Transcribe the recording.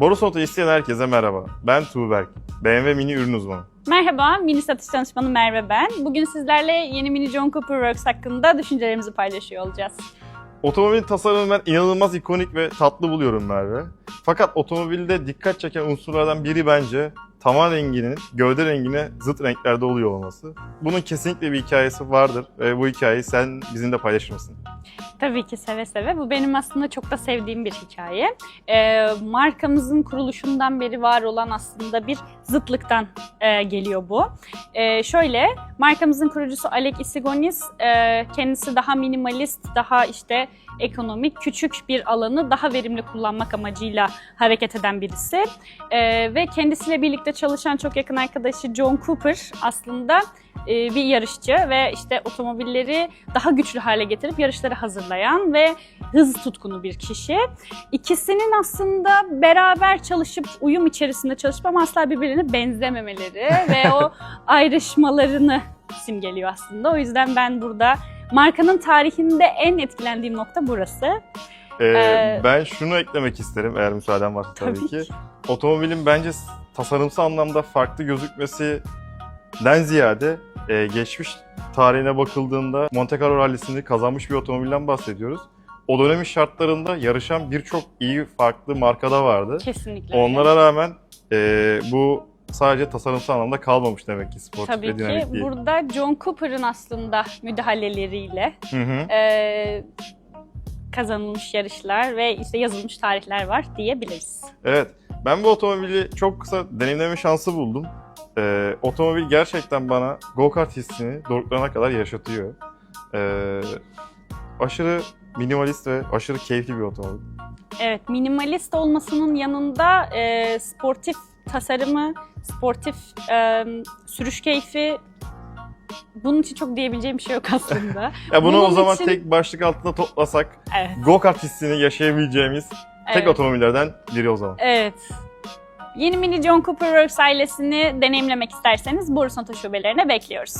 Boru Oto isteyen herkese merhaba. Ben Tuğberk. BMW Mini ürün uzmanı. Merhaba, mini satış danışmanı Merve ben. Bugün sizlerle yeni mini John Cooper Works hakkında düşüncelerimizi paylaşıyor olacağız. Otomobilin tasarımını ben inanılmaz ikonik ve tatlı buluyorum Merve. Fakat otomobilde dikkat çeken unsurlardan biri bence tavan renginin gövde rengine zıt renklerde oluyor olması. Bunun kesinlikle bir hikayesi vardır ve bu hikayeyi sen bizimle paylaşır mısın? Tabii ki seve seve. Bu benim aslında çok da sevdiğim bir hikaye. Ee, markamızın kuruluşundan beri var olan aslında bir zıtlıktan e, geliyor bu. Ee, şöyle, markamızın kurucusu Alek Isigonis e, kendisi daha minimalist, daha işte ekonomik, küçük bir alanı daha verimli kullanmak amacıyla hareket eden birisi. Ee, ve kendisiyle birlikte çalışan çok yakın arkadaşı John Cooper aslında e, bir yarışçı ve işte otomobilleri daha güçlü hale getirip yarışları hazırlayan ve hız tutkunu bir kişi. İkisinin aslında beraber çalışıp uyum içerisinde çalışıp ama asla birbirine benzememeleri ve o ayrışmalarını simgeliyor aslında. O yüzden ben burada markanın tarihinde en etkilendiğim nokta burası. Ee, Ee, ben şunu eklemek isterim eğer müsaaden varsa tabii, Tabii ki. ki. Otomobilin bence tasarımsal anlamda farklı gözükmesinden ziyade e, geçmiş tarihine bakıldığında Monte Carlo rallisini kazanmış bir otomobilden bahsediyoruz. O dönemin şartlarında yarışan birçok iyi farklı markada vardı. Kesinlikle. Onlara rağmen e, bu sadece tasarımsal anlamda kalmamış demek ki sportif Tabii ve ki dinamik değil. burada John Cooper'ın aslında müdahaleleriyle Hı hı. e, kazanılmış yarışlar ve işte yazılmış tarihler var diyebiliriz. Evet, ben bu otomobili çok kısa deneyimleme şansı buldum. Ee, otomobil gerçekten bana go-kart hissini doruklarına kadar yaşatıyor. Ee, aşırı minimalist ve aşırı keyifli bir otomobil. Evet, minimalist olmasının yanında e, sportif tasarımı, sportif e, sürüş keyfi bunun için çok diyebileceğim bir şey yok aslında. Ya bunu o Bunun zaman için- tek başlık altında toplasak evet. go-kart hissini yaşayabileceğimiz tek evet. otomobillerden biri o zaman. Evet. Yeni mini John Cooper Works ailesini deneyimlemek isterseniz Borusanto şubelerine bekliyoruz.